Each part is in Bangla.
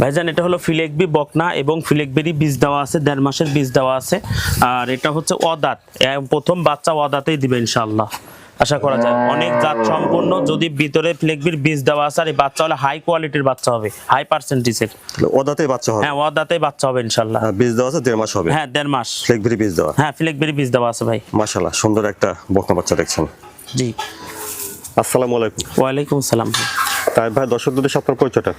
ভাইজান এটা হলো ফিলেকবি বকনা এবং ফিলেকবেরি বীজ দেওয়া আছে দেড় মাসের বীজ দেওয়া আছে। আর এটা হচ্ছে অদাত প্রথম বাচ্চা অদাতেই দিবে ইনশাল্লাহ আশা করা যায় অনেক জাত সম্পূর্ণ যদি ভিতরে ফ্লেকবির বীজ দেওয়া আছে আর এই বাচ্চা হলে হাই কোয়ালিটির বাচ্চা হবে হাই পার্সেন্টেজের। ওদাতেই বাচ্চা হবে? হ্যাঁ অদাতেই বাচ্চা হবে ইনশাআল্লাহ। আর বীজ দেওয়া আছে দেড় মাস হবে? হ্যাঁ দেড় মাস। ফ্লেকবেরি বীজ দেওয়া? হ্যাঁ ফিলেকবেরি বীজ দেওয়া আছে ভাই। মাশাআল্লাহ সুন্দর একটা বকনা বাচ্চা দেখছেন। জি। আসসালামু আলাইকুম। ওয়া ওয়ালাইকুম সালাম তাই ভাই দর্শকদের সাথে পরিচয়টা?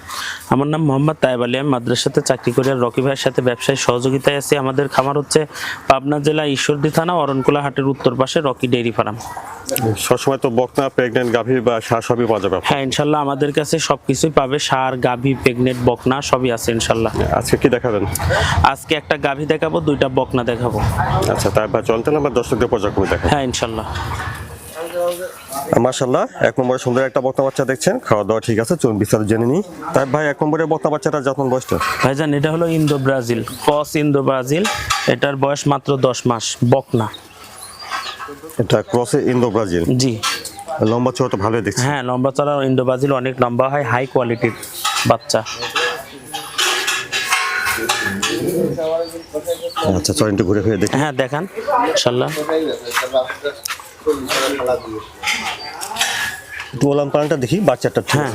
আমার নাম মোহাম্মদ তাইব আলী। আমি মাদ্রাসাতে চাকরি করি আর রকি ভাইয়ের সাথে ব্যবসায়ী সহযোগিতায় আছি। আমাদের খামার হচ্ছে পাবনা জেলা ঈশ্বরদী থানা অরণকুলা হাটের উত্তর পাশে রকি ডেইরি ফার্ম। সবসময় তো বকনা প্রেগনেন্ট গাভী বা শ্বাস সবই পাওয়া যাবে হ্যাঁ ইনশাল্লাহ আমাদের কাছে সবকিছুই পাবে। সার গাভী প্রেগনেন্ট বকনা সবই আছে ইনশাল্লাহ। আজকে কি দেখাবেন? আজকে একটা গাভী দেখাবো দুইটা বকনা দেখাবো। আচ্ছা তাই ভাই চলতে না আমার দর্শকদের পর্যায়ক্রমে দেখেন হ্যাঁ ইনশাল্লাহ। মাশাল্লাহ এক নম্বরে সুন্দর একটা বকনা বাচ্চা দেখছেন। খাওয়া দাওয়া ঠিক আছে চলুন বিস্তারিত জেনে নিই। তাই ভাই এক নম্বরে বকনা বাচ্চাটা যত্ন বয়সটা ভাইজান এটা হলো Indo Brazil cross Indo Brazil এটার বয়স মাত্র দশ মাস বকনা। এটা ক্রসে ইন্দো ব্রাজিল জি। লম্বা চোরা তো ভালোই দেখছি। হ্যাঁ লম্বা চড়া ইন্দো ব্রাজিল অনেক লম্বা হয় হাই কোয়ালিটির বাচ্চা। আচ্ছা একটু ঘুরে ফিরে দেখি। হ্যাঁ দেখান ইনশাল্লাহ একটু ওলাম পালনটা দেখি বাচ্চাটা হ্যাঁ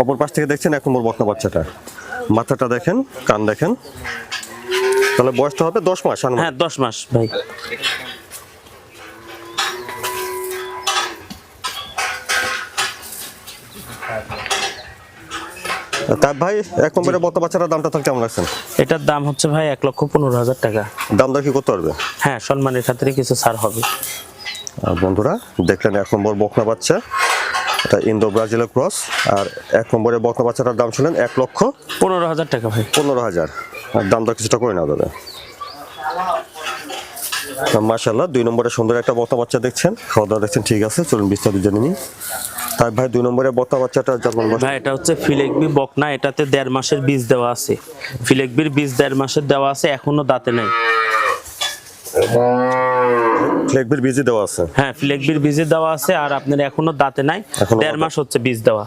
অপর পাশ থেকে দেখছেন এক নম্বর বকনা বাচ্চাটা। মাথাটা দেখেন কান দেখেন। তাহলে বয়সটা হবে দশ মাস। হ্যাঁ দশ মাস ভাই। তার ভাই এক নম্বরে বকনা বাচ্চাটার দামটা তাহলে কেমন রাখছেন? এটার দাম হচ্ছে ভাই এক লক্ষ পনেরো হাজার টাকা। দাম দর কি করতে পারবে? হ্যাঁ সম্মানের খাতিরে কিছু ছাড় হবে। আর বন্ধুরা দেখলেন এক নম্বর বকনা বাচ্চা। এটা ইন্দো ব্রাজিলের ক্রস আর এক নম্বরের বকনা বাচ্চাটার দাম ছিলেন এক লক্ষ পনেরো হাজার টাকা ভাই। পনেরো হাজার। আর দাম দর কিছুটা করে নেওয়া যাবে মাশাল্লাহ দুই নম্বরে সুন্দর একটা বকনা বাচ্চা দেখছেন। খাওয়া দাওয়া দেখছেন ঠিক আছে চলুন বিস্তারিত জেনে নিই। তাই ভাই দুই নম্বরে বকনা বাচ্চাটা যেমন ভাই এটা হচ্ছে ফিলেকবি বকনা এটাতে দেড় মাসের বীজ দেওয়া আছে। ফিলেকবির বীজ দেড় মাসের দেওয়া আছে এখনও দাঁতে নাই। ফ্লেকবির বিজি দেওয়া আছে। হ্যাঁ ফিলেকবির বীজে দেওয়া আছে আর আপনার এখনও দাঁতে নাই দেড় মাস হচ্ছে বীজ দেওয়া।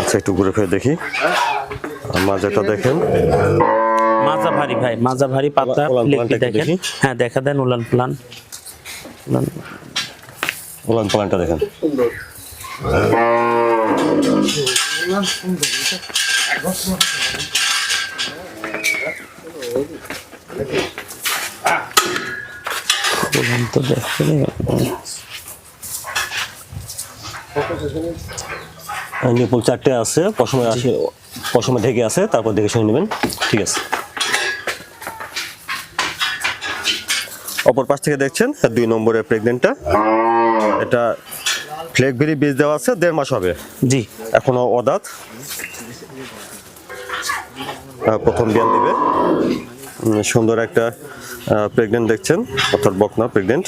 আচ্ছা একটু ঘুরে ফিরে দেখি। মাঝেটা দেখেন। মাজা ভারী ভাই মাজা ভারী পাতা দেখেন। হ্যাঁ দেখা দেন উলান প্লান। উলান ওলান পালানটা দেখেন। উলান তো দেখেন। নিপুল চারটে আছে পশমে আসে পশমে ঢেকে আছে তারপর দেখে শুনে নেবেন। ঠিক আছে। অপর পাশ থেকে দেখছেন দুই নম্বরের প্রেগনেন্টটা এটা ফ্লেকবেরি বীজ দেওয়া আছে দেড় মাস হবে। জি। এখনও অদাত। প্রথম বিয়ান দিবে। সুন্দর একটা প্রেগনেন্ট দেখছেন অর্থাৎ বকনা প্রেগনেন্ট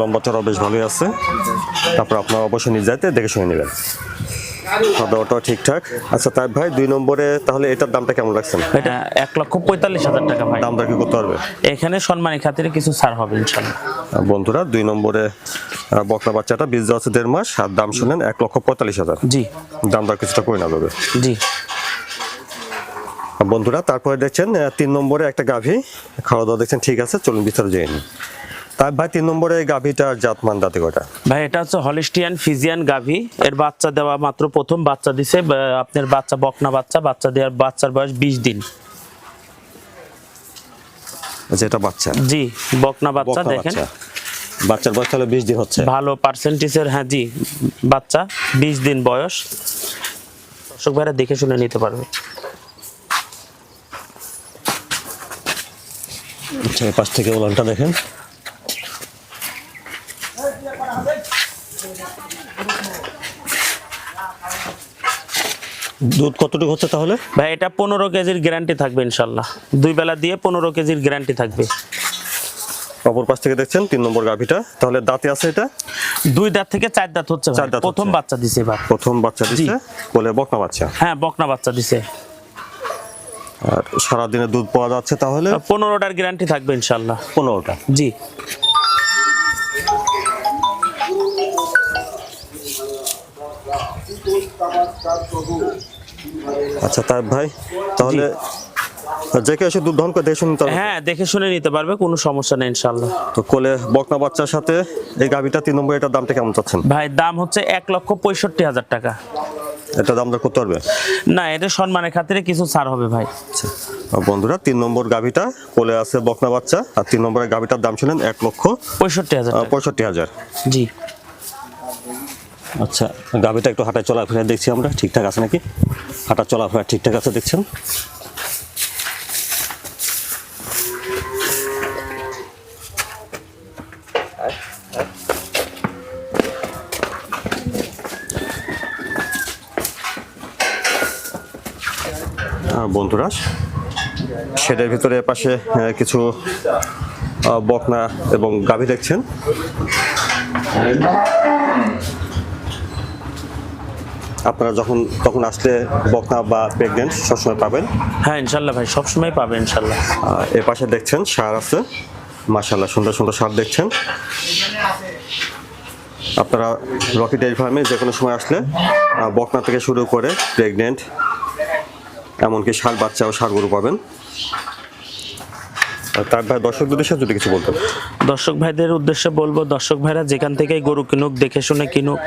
লম্বা চড়া বেশ ভালোই আছে। তারপর আপনার অবশ্যই নিজ যাইতে দেখে শুনে নেবেন। খাওয়া দাওয়াটাও ঠিকঠাক। আচ্ছা তাই ভাই দুই নম্বরে তাহলে এটার দামটা কেমন রাখছেন? এটা এক লক্ষ পঁয়তাল্লিশ হাজার টাকা ভাই। দাম দর কি করতে পারবে? এখানে সম্মানের খাতিরে কিছু ছাড় হবে ইনশাল্লাহ। বন্ধুরা দুই নম্বরে আহ, বাচ্চাটা বীজ দেওয়া আছে দেড় মাস আর দাম শুনেন এক লক্ষ পঁয়তাল্লিশ হাজার। জি। দাম দর কিছুটা করে না যাবে জি। বন্ধুরা তারপরে দেখছেন তিন নম্বরে একটা গাভী। খাওয়া দাওয়া দেখছেন ঠিক আছে চলুন বিস্তারিত জেনে নিই। তার ভাই তিন নম্বরে গাভীটার জাতমান দাঁতে কয়টা? ভাই এটা হচ্ছে হলিস্টিয়ান ফিজিয়ান গাভি। এর বাচ্চা দেওয়া মাত্র প্রথম বাচ্চা দিছে আপনার বাচ্চা বকনা বাচ্চা বাচ্চা দেওয়ার বাচ্চার বয়স বিশ দিন। আচ্ছা এটা বাচ্চা? জি বকনা বাচ্চা দেখেন। বাচ্চার বয়স তাহলে বিশ দিন হচ্ছে। ভালো পার্সেন্টেজের হ্যাঁ জি বাচ্চা বিশ দিন বয়স। দর্শক ভাইরা দেখে শুনে নিতে পারবে। আচ্ছা পাশ থেকে ওলানটা দেখেন। দুধ কতটুকু হচ্ছে তাহলে? ভাই এটা পনেরো কেজির গ্যারান্টি থাকবে ইনশাল্লাহ। দুই বেলা দিয়ে পনেরো কেজির গ্যারান্টি থাকবে। অপর পাশ থেকে দেখছেন তিন নম্বর গাভিটা। তাহলে দাঁতে আছে এটা? দুই দাঁত থেকে চার দাঁত হচ্ছে চার দাঁত প্রথম বাচ্চা দিছে এবার। প্রথম বাচ্চা দিচ্ছে বলে বকনা বাচ্চা। হ্যাঁ বকনা বাচ্চা দিছে। আর সারাদিনে দুধ পাওয়া যাচ্ছে তাহলে? পনেরোটার গ্যারান্টি থাকবে ইনশাল্লাহ। পনেরোটা। জি। আচ্ছা তাই ভাই তাহলে যে কেউ এসে দুধ দহন করে দেখে হ্যাঁ দেখে শুনে নিতে পারবে কোনো সমস্যা নেই ইনশাল্লাহ তো কোলে বকনা বাচ্চার সাথে এই গাভিটা তিন নম্বর এটার দামটা কেমন চাচ্ছেন? ভাই দাম হচ্ছে এক লক্ষ পঁয়ষট্টি হাজার টাকা। এটা দাম দর করতে পারবে? না এটা সম্মানের খাতিরে কিছু ছাড় হবে ভাই। আচ্ছা বন্ধুরা তিন নম্বর গাভিটা কোলে আছে বকনা বাচ্চা আর তিন নম্বরের গাভিটার দাম শুনেন এক লক্ষ পঁয়ষট্টি হাজার পঁয়ষট্টি হাজার। জি। আচ্ছা গাভিটা একটু হাঁটা চলাফেরা দেখছি আমরা ঠিকঠাক আছে নাকি? হাঁটা চলাফেরা ঠিকঠাক আছে দেখছেন? আর বন্ধুরা সেটার ভিতরে পাশে কিছু আহ, বকনা এবং গাভী দেখছেন? আপনারা যখন তখন আসলে বকনা বা প্রেগনেন্ট সবসময় পাবেন। হ্যাঁ ইনশাল্লাহ ভাই সবসময় পাবেন ইনশাল্লাহ। আর এ পাশে দেখছেন সার আছে। মাশাল্লাহ সুন্দর সুন্দর সার দেখছেন। আপনারা রকি ডেয়ারি ফার্মে যে কোনো সময় আসলে বকনা থেকে শুরু করে প্রেগনেন্ট এমনকি সার বাচ্চা ও সার গরু পাবেন। তার ভাই দর্শক উদ্দেশ্যে যদি কিছু বলতেন দর্শক ভাইদের উদ্দেশ্যে বলব দর্শক ভাইরা যেখান থেকেই গরু কিনুক দেখে শুনে কিনুক।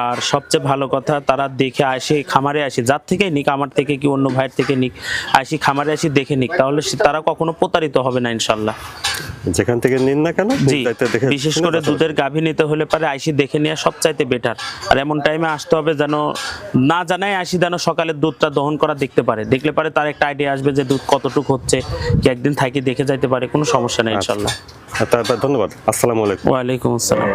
আর সবচেয়ে ভালো কথা তারা দেখে আসে খামারে আসে যার থেকেই নিক আমার থেকে কি অন্য ভাইয়ের থেকে নিক আসি খামারে আসি দেখে নিক। তাহলে তারা কখনো প্রতারিত হবে না ইনশাল্লাহ। যেখান থেকে নিন না কেন বিশেষ করে দুধের গাভী নিতে হলে পারে আইসি দেখে নেওয়া সবচাইতে বেটার আর এমন টাইমে আসতে হবে যেন না জানাই আসি যেন সকালে দুধটা দহন করা দেখতে পারে। দেখলে পারে তার একটা আইডিয়া আসবে যে দুধ কতটুকু হচ্ছে কি একদিন থাকি দেখে যাইতে পারে কোনো সমস্যা নেই ইনশাল্লাহ। আর ধন্যবাদ। আসসালামু আলাইকুম। ওয়ালাইকুম আসসালাম।